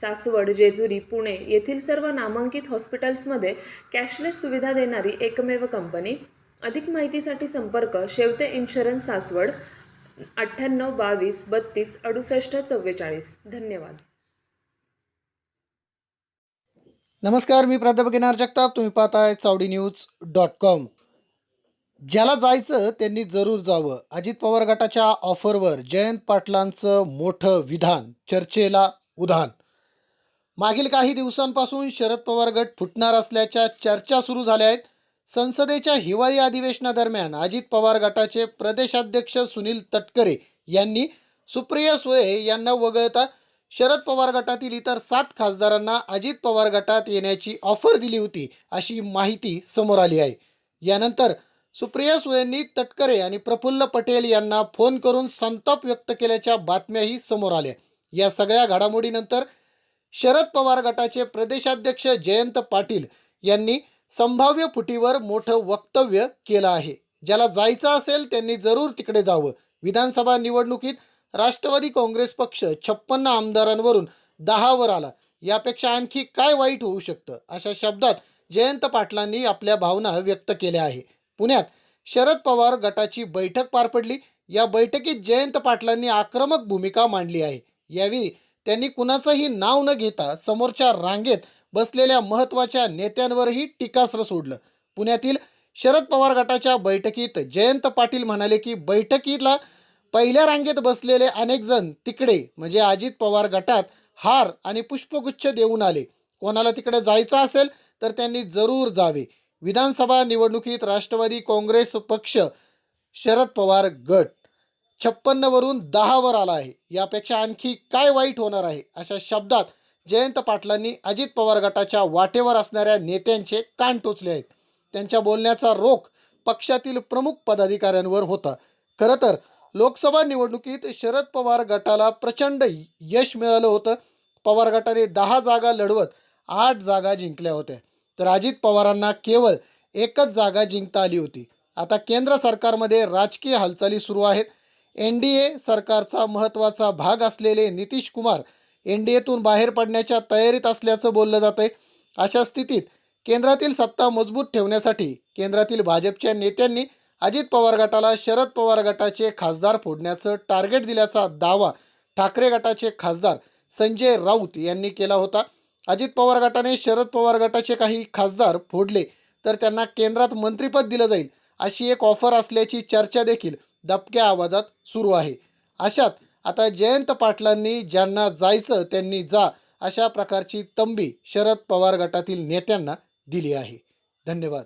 सासवड जेजुरी पुणे येथील सर्व नामांकित हॉस्पिटल्समध्ये कॅशलेस सुविधा देणारी एकमेव कंपनी. अधिक माहितीसाठी संपर्क शेवते इन्शुरन्स सासवड अठ्ठ्याण्णव बावीस बत्तीस अडुसष्ट चव्वेचाळीस. धन्यवाद. नमस्कार मी प्राध्यापक एनार जगताप. तुम्ही पाहताय चावडी न्यूज डॉट कॉम. ज्याला जायचं त्यांनी जरूर जावं. अजित पवार गटाच्या ऑफरवर जयंत पाटलांचं मोठं विधान चर्चेला उधाण. मागील काही दिवसांपासून शरद पवार गट फुटणार असल्याच्या चर्चा सुरू झाल्या आहेत. संसदेच्या हिवाळी अधिवेशनादरम्यान अजित पवार गटाचे प्रदेशाध्यक्ष सुनील तटकरे यांनी सुप्रिया सुळे यांना वगळता शरद पवार गटातील इतर सात खासदारांना अजित पवार गटात येण्याची ऑफर दिली होती अशी माहिती समोर आली आहे. यानंतर सुप्रिया सुळेंनी तटकरे आणि प्रफुल्ल पटेल यांना फोन करून संताप व्यक्त केल्याच्या बातम्याही समोर आल्या. या सगळ्या घडामोडीनंतर शरद पवार गटाचे प्रदेशाध्यक्ष जयंत पाटील यांनी संभाव्य फुटीवर मोठं वक्तव्य केलं आहे. ज्याला जायचं असेल त्यांनी जरूर तिकडे जावं. विधानसभा निवडणुकीत राष्ट्रवादी काँग्रेस पक्ष छप्पन्न आमदारांवरून दहावर आला. यापेक्षा आणखी काय वाईट होऊ शकतं? अशा शब्दात जयंत पाटलांनी आपल्या भावना व्यक्त केल्या आहे. पुण्यात शरद पवार गटाची बैठक पार पडली. या बैठकीत जयंत पाटलांनी आक्रमक भूमिका मांडली आहे. यावेळी त्यांनी कुणाचंही नाव न घेता समोरच्या रांगेत बसलेल्या महत्त्वाच्या नेत्यांवरही टीकास्त्र सोडलं. पुण्यातील शरद पवार गटाच्या बैठकीत जयंत पाटील म्हणाले की बैठकीला पहिल्या रांगेत बसलेले अनेक जण तिकडे म्हणजे अजित पवार गटात हार आणि पुष्पगुच्छ देऊन आले. कोणाला तिकडे जायचं असेल तर त्यांनी जरूर जावे. विधानसभा निवडणुकीत राष्ट्रवादी काँग्रेस पक्ष शरद पवार गट. छप्पन्नवरून दहावर आला आहे. यापेक्षा आणखी काय वाईट होणार आहे? अशा शब्दात जयंत पाटलांनी अजित पवार गटाच्या वाटेवर असणाऱ्या नेत्यांचे कान टोचले आहेत. त्यांच्या बोलण्याचा रोख पक्षातील प्रमुख पदाधिकाऱ्यांवर होता. खरं तर लोकसभा निवडणुकीत शरद पवार गटाला प्रचंड यश मिळालं होतं. पवार गटाने दहा जागा लढवत आठ जागा जिंकल्या होत्या. तर अजित पवारांना केवळ एकच जागा जिंकता आली होती. आता केंद्र सरकारमध्ये राजकीय हालचाली सुरू आहेत. एन डी ए सरकारचा महत्त्वाचा भाग असलेले नितीश कुमार एन डी एतून बाहेर पडण्याच्या तयारीत असल्याचं बोललं जात आहे अशा स्थितीत केंद्रातील सत्ता मजबूत ठेवण्यासाठी केंद्रातील भाजपच्या नेत्यांनी अजित पवार गटाला शरद पवार गटाचे खासदार फोडण्याचं टार्गेट दिल्याचा दावा ठाकरे गटाचे खासदार संजय राऊत यांनी केला होता. अजित पवार गटाने शरद पवार गटाचे काही खासदार फोडले तर त्यांना केंद्रात मंत्रिपद दिलं जाईल अशी एक ऑफर असल्याची चर्चा देखील दबक्या आवाजात सुरू आहे. अशात आता जयंत पाटलांनी ज्यांना जायचं त्यांनी जा अशा प्रकारची तंबी शरद पवार गटातील नेत्यांना दिली आहे. धन्यवाद.